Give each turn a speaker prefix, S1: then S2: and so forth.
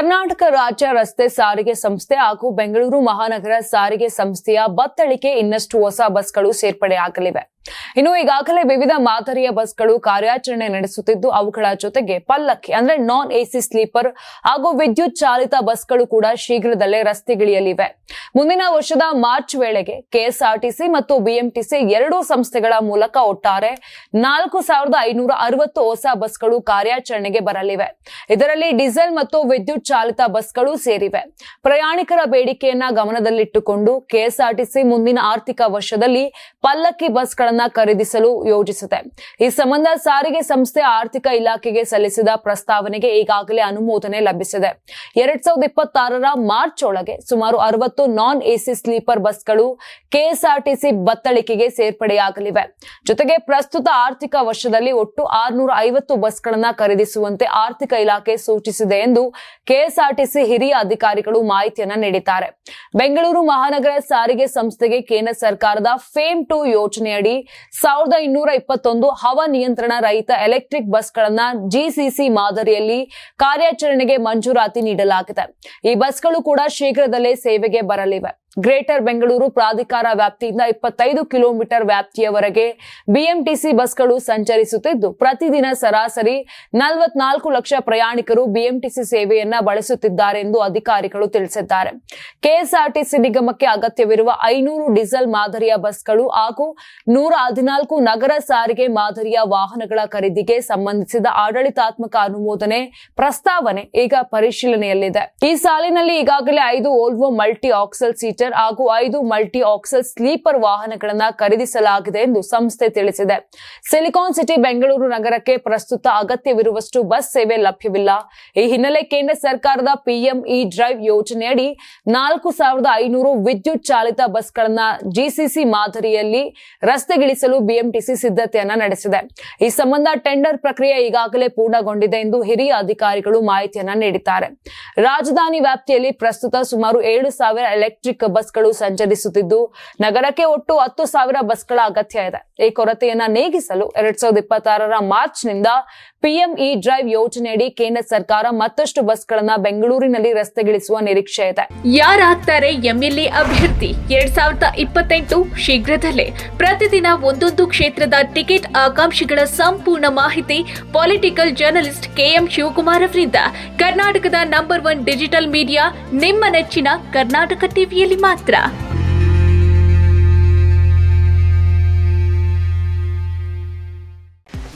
S1: ಕರ್ನಾಟಕ ರಾಜ್ಯ ರಸ್ತೆ ಸಾರಿಗೆ ಸಂಸ್ಥೆ ಹಾಗೂ ಬೆಂಗಳೂರು ಮಹಾನಗರ ಸಾರಿಗೆ ಸಂಸ್ಥೆಯ ಬತ್ತಳಿಕೆ ಇನ್ನಷ್ಟು ಹೊಸ ಬಸ್ಗಳು ಸೇರ್ಪಡೆಯಾಗಲಿವೆ. ಇನ್ನು ಈಗಾಗಲೇ ವಿವಿಧ ಮಾದರಿಯ ಬಸ್ಗಳು ಕಾರ್ಯಾಚರಣೆ ನಡೆಸುತ್ತಿದ್ದು, ಅವುಗಳ ಜೊತೆಗೆ ಪಲ್ಲಕ್ಕಿ ಅಂದ್ರೆ ನಾನ್ ಎಸಿ ಸ್ಲೀಪರ್ ಹಾಗೂ ವಿದ್ಯುತ್ ಚಾಲಿತ ಬಸ್ಗಳು ಕೂಡ ಶೀಘ್ರದಲ್ಲೇ ರಸ್ತೆಗಿಳಿಯಲಿವೆ. ಮುಂದಿನ ವರ್ಷದ ಮಾರ್ಚ್ ವೇಳೆಗೆ ಕೆಎಸ್ಆರ್ಟಿಸಿ ಮತ್ತು ಬಿಎಂಟಿಸಿ ಎರಡೂ ಸಂಸ್ಥೆಗಳ ಮೂಲಕ ಒಟ್ಟಾರೆ ನಾಲ್ಕು ಸಾವಿರದ ಐನೂರ ಅರವತ್ತು ಹೊಸ ಬಸ್ಗಳು ಕಾರ್ಯಾಚರಣೆಗೆ ಬರಲಿವೆ. ಇದರಲ್ಲಿ ಡೀಸೆಲ್ ಮತ್ತು ವಿದ್ಯುತ್ ಚಾಲಿತ ಬಸ್ಗಳು ಸೇರಿವೆ. ಪ್ರಯಾಣಿಕರ ಬೇಡಿಕೆಯನ್ನ ಗಮನದಲ್ಲಿಟ್ಟುಕೊಂಡು ಕೆಎಸ್ಆರ್ಟಿಸಿ ಮುಂದಿನ ಆರ್ಥಿಕ ವರ್ಷದಲ್ಲಿ ಪಲ್ಲಕ್ಕಿ ಬಸ್ಗಳನ್ನ ಖರೀದಿಸಲು ಯೋಜಿಸಿದೆ ಈ ಸಂಬಂಧ ಸಾರಿಗೆ ಸಂಸ್ಥೆ ಆರ್ಥಿಕ ಇಲಾಖೆಗೆ ಸಲ್ಲಿಸಿದ ಪ್ರಸ್ತಾವನೆಗೆ ಈಗಾಗಲೇ ಅನುಮೋದನೆ ಲಭಿಸಿದೆ. ಎರಡ್ ಸಾವಿರದ ಇಪ್ಪತ್ತಾರರ ಮಾರ್ಚ್ ಒಳಗೆ ಸುಮಾರು ಅರವತ್ತು ನಾನ್ ಎಸಿ ಸ್ಲೀಪರ್ ಬಸ್ಗಳು ಕೆಎಸ್ಆರ್ಟಿಸಿ ಬತ್ತಳಿಕೆಗೆ ಸೇರ್ಪಡೆಯಾಗಲಿವೆ. ಜೊತೆಗೆ ಪ್ರಸ್ತುತ ಆರ್ಥಿಕ ವರ್ಷದಲ್ಲಿ ಒಟ್ಟು ಆರ್ನೂರ ಐವತ್ತು ಬಸ್ಗಳನ್ನ ಖರೀದಿಸುವಂತೆ ಆರ್ಥಿಕ ಇಲಾಖೆ ಸೂಚಿಸಿದೆ ಎಂದು ಕೆಎಸ್ಆರ್ಟಿಸಿ ಹಿರಿಯ ಅಧಿಕಾರಿಗಳು ಮಾಹಿತಿಯನ್ನ ನೀಡಿದ್ದಾರೆ. ಬೆಂಗಳೂರು ಮಹಾನಗರ ಸಾರಿಗೆ ಸಂಸ್ಥೆಗೆ ಕೇಂದ್ರ ಸರ್ಕಾರದ ಫೇಮ್ ಟು ಯೋಜನೆಯಡಿ ಸಾವಿರದ ಇನ್ನೂರ ಇಪ್ಪತ್ತೊಂದು ಹವ ನಿಯಂತ್ರಣ ರಹಿತ ಎಲೆಕ್ಟ್ರಿಕ್ ಬಸ್ಗಳನ್ನ ಜಿಸಿಸಿ ಮಾದರಿಯಲ್ಲಿ ಕಾರ್ಯಾಚರಣೆಗೆ ಮಂಜೂರಾತಿ ನೀಡಲಾಗಿದೆ. ಈ ಬಸ್ಗಳು ಕೂಡ ಶೀಘ್ರದಲ್ಲೇ ಸೇವೆಗೆ ಬರಲಿವೆ. ಗ್ರೇಟರ್ ಬೆಂಗಳೂರು ಪ್ರಾಧಿಕಾರ ವ್ಯಾಪ್ತಿಯಿಂದ ಇಪ್ಪತ್ತೈದು ಕಿಲೋಮೀಟರ್ ವ್ಯಾಪ್ತಿಯವರೆಗೆ ಬಿಎಂಟಿಸಿ ಬಸ್ಗಳು ಸಂಚರಿಸುತ್ತಿದ್ದು, ಪ್ರತಿದಿನ ಸರಾಸರಿ ನಲವತ್ನಾಲ್ಕು ಲಕ್ಷ ಪ್ರಯಾಣಿಕರು ಬಿಎಂಟಿಸಿ ಸೇವೆಯನ್ನ ಬಳಸುತ್ತಿದ್ದಾರೆ ಎಂದು ಅಧಿಕಾರಿಗಳು ತಿಳಿಸಿದ್ದಾರೆ. ಕೆಎಸ್ಆರ್ಟಿಸಿ ನಿಗಮಕ್ಕೆ ಅಗತ್ಯವಿರುವ ಐನೂರು ಡೀಸೆಲ್ ಮಾದರಿಯ ಬಸ್ಗಳು ಹಾಗೂ ನೂರ ಹದಿನಾಲ್ಕು ನಗರ ಸಾರಿಗೆ ಮಾದರಿಯ ವಾಹನಗಳ ಖರೀದಿಗೆ ಸಂಬಂಧಿಸಿದ ಆಡಳಿತಾತ್ಮಕ ಅನುಮೋದನೆ ಪ್ರಸ್ತಾವನೆ ಈಗ ಪರಿಶೀಲನೆಯಲ್ಲಿದೆ. ಈ ಸಾಲಿನಲ್ಲಿ ಈಗಾಗಲೇ ಐದು ಓಲ್ವೋ ಮಲ್ಟಿ ಆಕ್ಸಲ್ ಸೀಟರ್ ಹಾಗೂ ಐದು ಮಲ್ಟಿ ಆಕ್ಸಲ್ ಸ್ಲೀಪರ್ ವಾಹನಗಳನ್ನು ಖರೀದಿಸಲಾಗಿದೆ ಎಂದು ಸಂಸ್ಥೆ ತಿಳಿಸಿದೆ. ಸಿಲಿಕಾನ್ ಸಿಟಿ ಬೆಂಗಳೂರು ನಗರಕ್ಕೆ ಪ್ರಸ್ತುತ ಅಗತ್ಯವಿರುವಷ್ಟು ಬಸ್ ಸೇವೆ ಲಭ್ಯವಿಲ್ಲ. ಈ ಹಿನ್ನೆಲೆ ಕೇಂದ್ರ ಸರ್ಕಾರದ ಪಿಎಂ ಇ ಡ್ರೈವ್ ಯೋಜನೆಯಡಿ ನಾಲ್ಕು ಸಾವಿರದ ಐನೂರು ವಿದ್ಯುತ್ ಚಾಲಿತ ಬಸ್ಗಳನ್ನ ಜಿಸಿಸಿ ಮಾದರಿಯಲ್ಲಿ ರಸ್ತೆಗಿಳಿಸಲು ಬಿಎಂಟಿಸಿ ಸಿದ್ಧತೆಯನ್ನ ನಡೆಸಿದೆ. ಈ ಸಂಬಂಧ ಟೆಂಡರ್ ಪ್ರಕ್ರಿಯೆ ಈಗಾಗಲೇ ಪೂರ್ಣಗೊಂಡಿದೆ ಎಂದು ಹಿರಿಯ ಅಧಿಕಾರಿಗಳು ಮಾಹಿತಿಯನ್ನ ನೀಡಿದ್ದಾರೆ. ರಾಜಧಾನಿ ವ್ಯಾಪ್ತಿಯಲ್ಲಿ ಪ್ರಸ್ತುತ ಸುಮಾರು ಏಳು ಸಾವಿರ ಎಲೆಕ್ಟ್ರಿಕ್ ಬಸ್ಗಳು ಸಂಚರಿಸುತ್ತಿದ್ದು, ನಗರಕ್ಕೆ ಒಟ್ಟು ಹತ್ತು ಸಾವಿರ ಬಸ್ಗಳ ಅಗತ್ಯ ಇದೆ. ಈ ಕೊರತೆಯನ್ನ ನೀಗಿಸಲು ಎರಡ್ ಸಾವಿರದ ಇಪ್ಪತ್ತಾರರ ಮಾರ್ಚ್ ನಿಂದ ಪಿಎಂ ಇ ಡ್ರೈವ್ ಯೋಜನೆಯಡಿ ಕೇಂದ್ರ ಸರ್ಕಾರ ಮತ್ತಷ್ಟು ಬಸ್ಗಳನ್ನ ಬೆಂಗಳೂರಿನಲ್ಲಿ ರಸ್ತೆಗಿಳಿಸುವ ನಿರೀಕ್ಷೆ ಇದೆ.
S2: ಯಾರಾಗ್ತಾರೆ ಎಂಎಲ್ಎ ಅಭ್ಯರ್ಥಿ? ಎರಡ್ ಸಾವಿರದ ಇಪ್ಪತ್ತೆಂಟು ಶೀಘ್ರದಲ್ಲೇ ಪ್ರತಿದಿನ ಒಂದೊಂದು ಕ್ಷೇತ್ರದ ಟಿಕೆಟ್ ಆಕಾಂಕ್ಷಿಗಳ ಸಂಪೂರ್ಣ ಮಾಹಿತಿ ಪೊಲಿಟಿಕಲ್ ಜರ್ನಲಿಸ್ಟ್ ಕೆಎಂ ಶಿವಕುಮಾರ್ ಅವರಿಂದ. ಕರ್ನಾಟಕದ ನಂಬರ್ ಒನ್ ಡಿಜಿಟಲ್ ಮೀಡಿಯಾ, ನಿಮ್ಮ ನೆಚ್ಚಿನ ಕರ್ನಾಟಕ ಟಿವಿಯಲ್ಲಿ ಮಾತ್ರ.